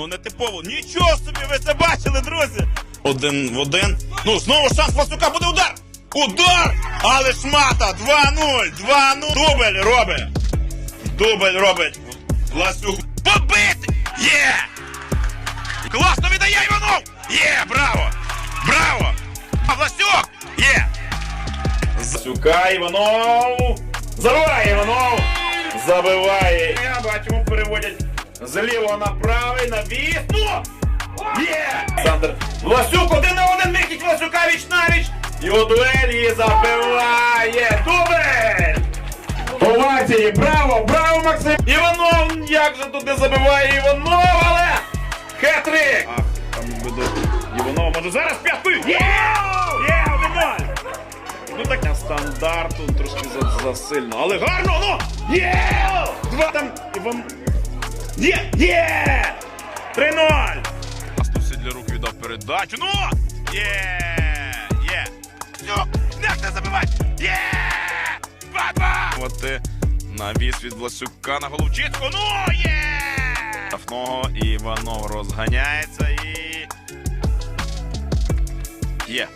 Ну не типово. Нічого собі, ви це бачили, друзі. Один в один. Ну, знову шанс Власюка буде удар. Удар! Але шмата! 2-0! 2-0! Дубль робить! Дубль робить! Власюк. Побити! Є! Класно віддає Іванов! Є! Браво! Браво! А Власюк! Є! Власюка Іванов! Забиває Іванов! Забиває! Я бачимо, переводять з лівого на правий, на віс. Ну! Є! Олександр Власюк один на один микіть Власюка віч навіч! І у дуелі забиває! Дубль! Овації! Браво! Браво, Максим! Іванов! Як же тут не забиває Іванов, але! Хетрик! Ах, там веду. Іванов може зараз п'ятою! Є! Є! Один Ну так на стандарту трошки засильно, але гарно, ну! Є! Два там Іван. Є! Є! 3-0! Астусі для рук віддав передачу. Ну! Є! Є! Все! Не забивати! Є! 2-2! От навіс від Власюка на Головчицьку. Ну! Є! Штрафного Іванов розганяється і. Є.